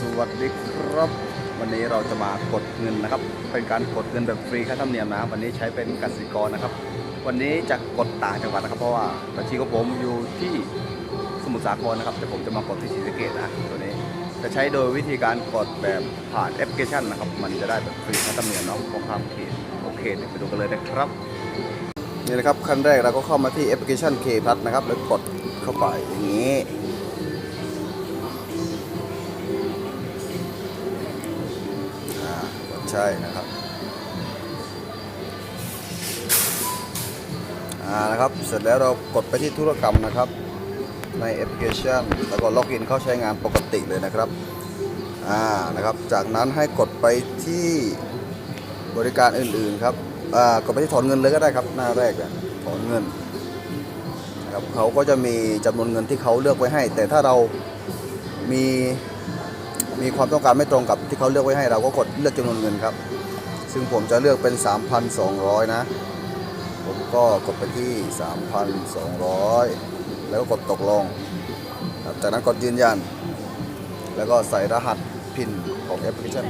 สวัสดีครับ วันนี้เราจะมากดเงินนะครับ เป็นการกดเงินแบบฟรีค่าธรรมเนียมนะวันนี้ใช้เป็นกสิกรนะครับ วันนี้จะกดต่างจังหวัดนะครับ เพราะว่าบัญชีของผมอยู่ที่สมุทรสาครนะครับแต่ผมจะมากดที่ศรีสะเกษนะตัวนี้จะใช้โดยวิธีการกดแบบผ่านแอปพลิเคชันนะครับ มันจะได้แบบฟรีค่าธรรมเนียมเนาะของข้ามเขตโอเคเดี๋ยวไปดูกันเลยนะครับนี่นะครับขั้นแรกเราก็เข้ามาที่แอปพลิเคชัน K พัทนะครับแล้วกดเข้าไปอย่างนี้ ใช่นะครับอ่านะครับ เสร็จแล้วเรากดไปที่ธุรกรรมนะครับ ในแอปพลิเคชัน แล้วก็ล็อกอินเข้าใช้งานปกติเลยนะครับอ่านะครับ จากนั้นให้กดไปที่บริการอื่นๆครับอ่ากดไปที่ถอนเงินเลยก็ได้ครับ หน้าแรกอะถอนเงินนะครับเขาก็จะมีจำนวนเงินที่เขาเลือกไว้ให้ แต่ถ้าเรามี มีความต้องการไม่ตรงกับที่เขาเลือกไว้ให้เราก็กดเลือกจำนวนเงินครับ ซึ่งผมจะเลือกเป็น 3,200 นะ ผมก็กดไปที่ 3,200 แล้วก็กดตกลง จากนั้นกดยืนยัน แล้วก็ใส่รหัสพินของแอปพลิเคชัน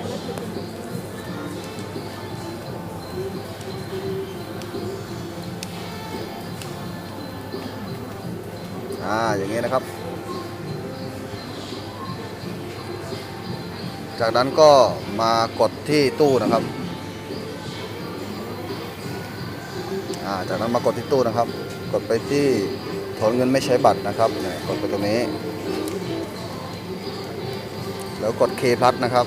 อ่าอย่างนี้นะครับ จากนั้นก็มากดที่ตู้นะครับ จากนั้นมากดที่ตู้นะครับ กดไปที่ถอนเงินไม่ใช้บัตรนะครับเนี่ยกดไปตรงนี้ แล้วกด K พัทนะครับ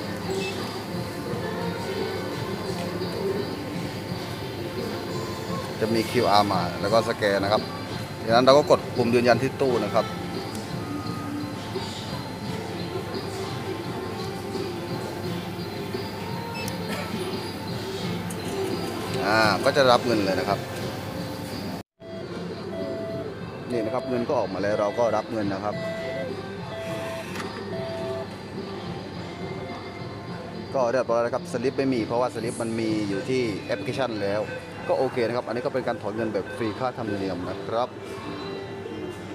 จะมี QR มาแล้วก็สแกนนะครับจากนั้นเราก็กดปุ่มยืนยันที่ตู้นะครับ อ่าก็จะรับเงินเลยนะครับนี่นะครับเงินก็ออกมาแล้วเราก็รับเงินนะครับ ก็เรียบร้อยแล้วครับสลิปไม่มีเพราะว่าสลิปมันมีอยู่ที่แอปพลิเคชันแล้ว ก็โอเคนะครับ อันนี้ก็เป็นการถอนเงินแบบฟรีค่าธรรมเนียมนะครับ